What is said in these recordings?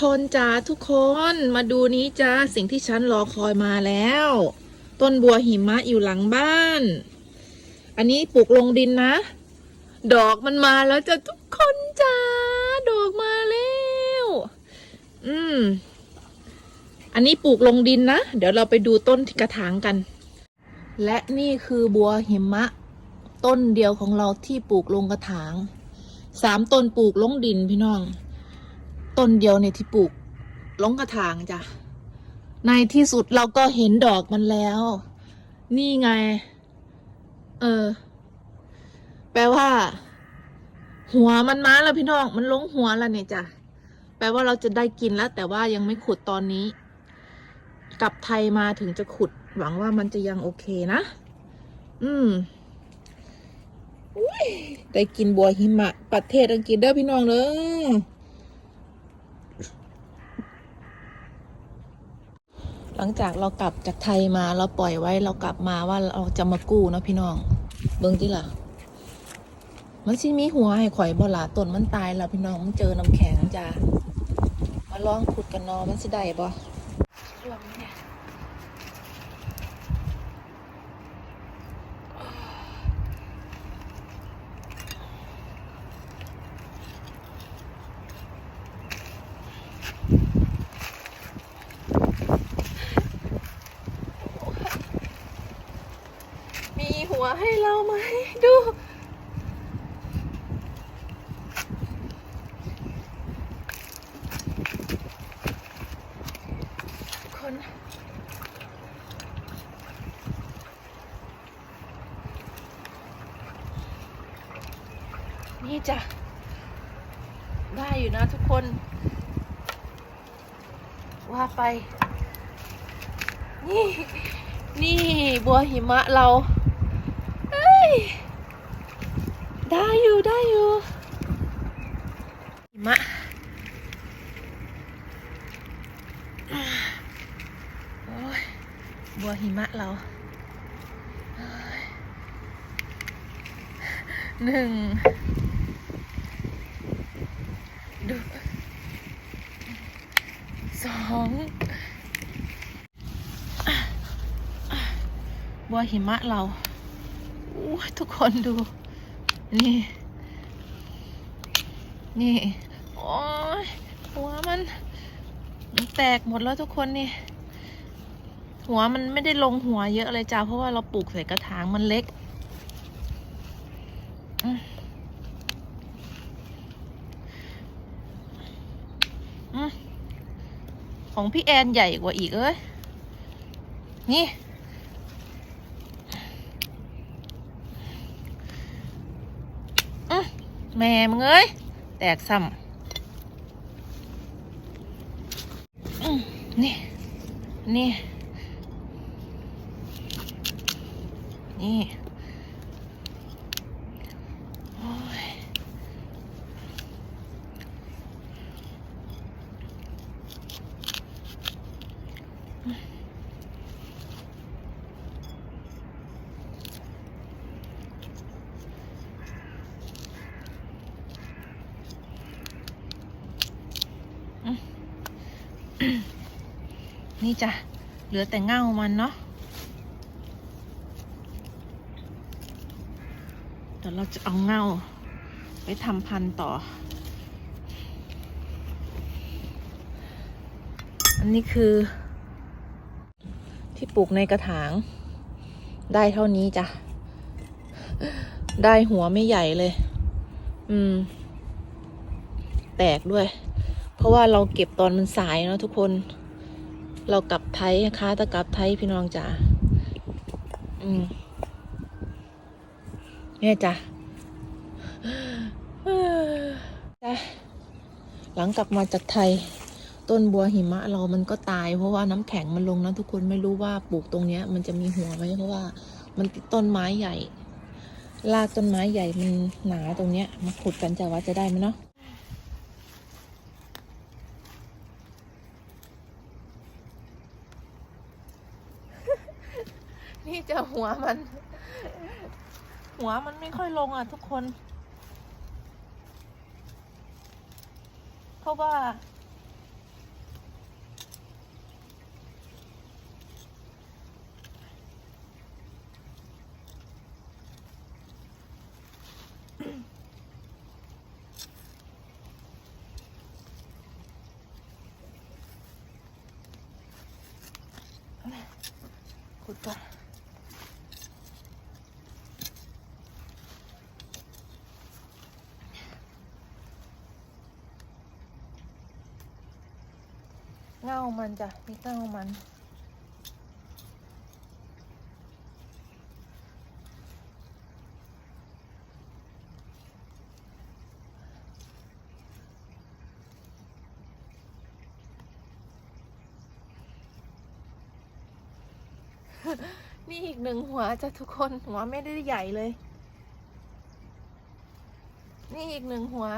คนจ้าทุกคนมาดูนี้จ้าสิ่งที่ฉันรอคอยมาแล้ว ต้นบัวหิมะอยู่หลังบ้าน อันนี้ปลูกลงดินนะ ดอกมันมาแล้วจ้ะทุกคนจ้าดอกมาแล้ว อืม อันนี้ปลูกลงดินนะ เดี๋ยวเราไปดูต้นกระถางกัน และนี่คือบัวหิมะ ต้นเดียวของเราที่ปลูกลงกระถางสามต้นปลูกลงดินพี่น้อง ต้นเดียวเนี่ยที่ปลูกลงกระถางจ้ะ ในที่สุดเราก็เห็นดอกมันแล้ว นี่ไง เออ แปลว่า หัวมันมาแล้วพี่น้อง มันลงหัวแล้วเนี่ยจ้ะ แปลว่าเราจะได้กินแล้ว แต่ว่ายังไม่ขุดตอนนี้ กลับไทยมาถึงจะขุด หวังว่ามันจะยังโอเคนะ อืมได้กินบัวหิมะ ประเทศอังกฤษเด้อพี่น้องเด้อ หลังจากเรากลับจากไทยมาเราปล่อยไว้เรากลับมาว่าเราจะมากู้เนาะพี่น้อง เบิ้งที่ล่ะ มันสิมีหัวให้ข่อยบ่ล่ะต้นมันตายแล้วพี่น้องมันเจอน้ำแข็งจ้ามาลองขุดกันนอมันสิได้บ่ร่วงไหมเนี่ยมีหัว ให้เราไหมดู คนนี่จ้ะได้อยู่นะทุกคน ว่าไป นี่ นี่บัวหิมะเรา ได้อยู่ได้อยู่หิมะโอ้ยบัวหิมะเราหนึ่งดูสองบัวหิมะเรา ทุกคนดู นี่ นี่ โอ้ยหัวมัน มันแตกหมดแล้วทุกคนนี่ หัวมันไม่ได้ลงหัวเยอะเลยจ้า เพราะว่าเราปลูกใส่กระถางมันเล็กของพี่แอนใหญ่กว่าอีกเอ้ย นี่ อืม แม่มึงเอ้ย แตกซ้ำอืมนี่ นี่ นี่โอ้ย นี่จ้ะ เหลือแต่เง่ามันเนาะ เดี๋ยวเราจะเอาเง่าไปทำพันธุ์ต่อ อันนี้คือ ที่ปลูกในกระถาง ได้เท่านี้จ้ะ ได้หัวไม่ใหญ่เลย อืม แตกด้วย เพราะว่าเราเก็บตอนมันสายเนาะทุกคน เรากลับไทยนะคะแต่กลับไทยพี่น้องจ๋าอืมเนี่ยจ้ะจ้ะหลังกลับมาจากไทย ต้นบัวหิมะเรามันก็ตาย เพราะว่าน้ำแข็งมันลงนะทุกคนไม่รู้ว่าปลูกตรงเนี้ย มันจะมีหัวไหมเพราะว่า มันติดต้นไม้ใหญ่รากต้นไม้ใหญ่มันหนาตรงเนี้ย มาขุดกันจะว่าจะได้ไหมเนาะ หัวมัน หัวมันไม่ค่อยลงอะทุกคน เพราะว่า Goodbye. เง่ามันจ้ะนี่เง่ามัน นี่อีกหนึ่งหัวจ้ะทุกคนหัวไม่ได้ใหญ่เลย นี่อีกหนึ่งหัว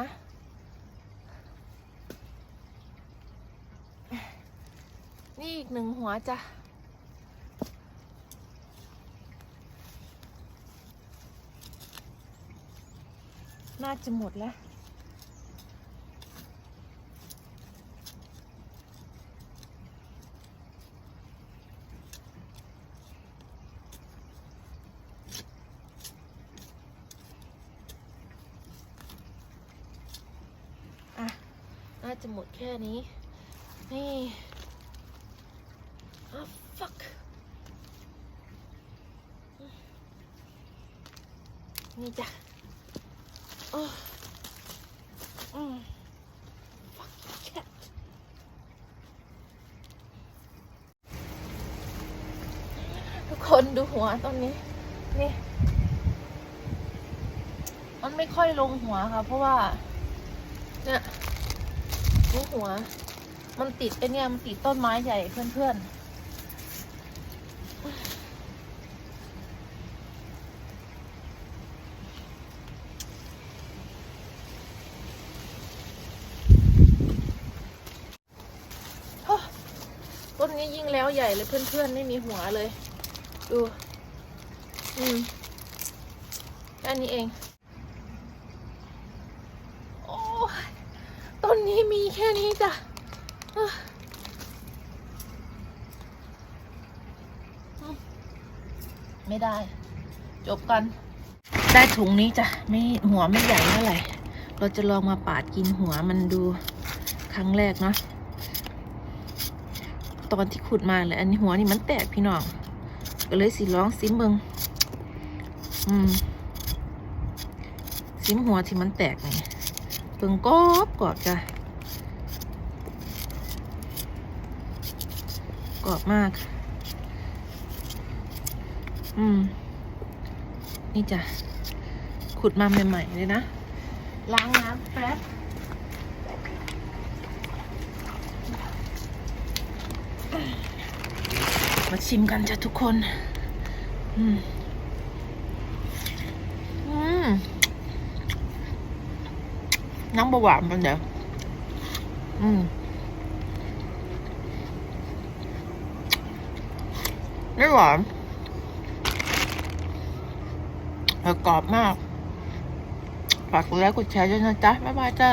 นี่อีกหนึ่งหัวจ้ะ น่าจะหมดแล้วอะน่าจะหมดแค่นี้ นี่ อ้าว fuck นี่จ้ะโอ้อืม fuck cat ทุกคนดูหัวต้นนี้ นี่ มันไม่ค่อยลงหัวค่ะ เพราะว่า เนี่ยนี่หัว มันติดไอเนี่ย มันติดต้นไม้ใหญ่เพื่อนๆโอ้ต้ นี้ยิ่งแล้วใหญ่เลยเพื่อนๆ ไม่มีหัวเลย ดู อืมแค่นี้เอง โอ้ต้นนี้มีแค่นี้จ้ะไม่ได้ จบกัน ได้ถุงนี้จ้ะ ไม่หัวไม่ใหญ่เท่าไหร่ เราจะลองมาปาดกินหัวมันดูครั้งแรกเนาะ ตอนที่ขุดมาเลยอันนี้หัวนี่มันแตกพี่น้องก็เลยสิร้องซิมเบิงอืมซิมหัวที่มันแตกนี่เบิ่งกอบกอบจ้ะกอบมาก อืม นี่จ้ะขุดมาใหม่ๆเลยนะ ล้างน้ำแป๊บ มาชิมกันจ้ะทุกคน อืม อืม น้ำบะหวานมันเดี๋ยวอืมไม่หวานแต่กรอบมาก ฝากกดไลค์กดแชร์ด้วยนะจ๊ะ บ๊ายบายจ้า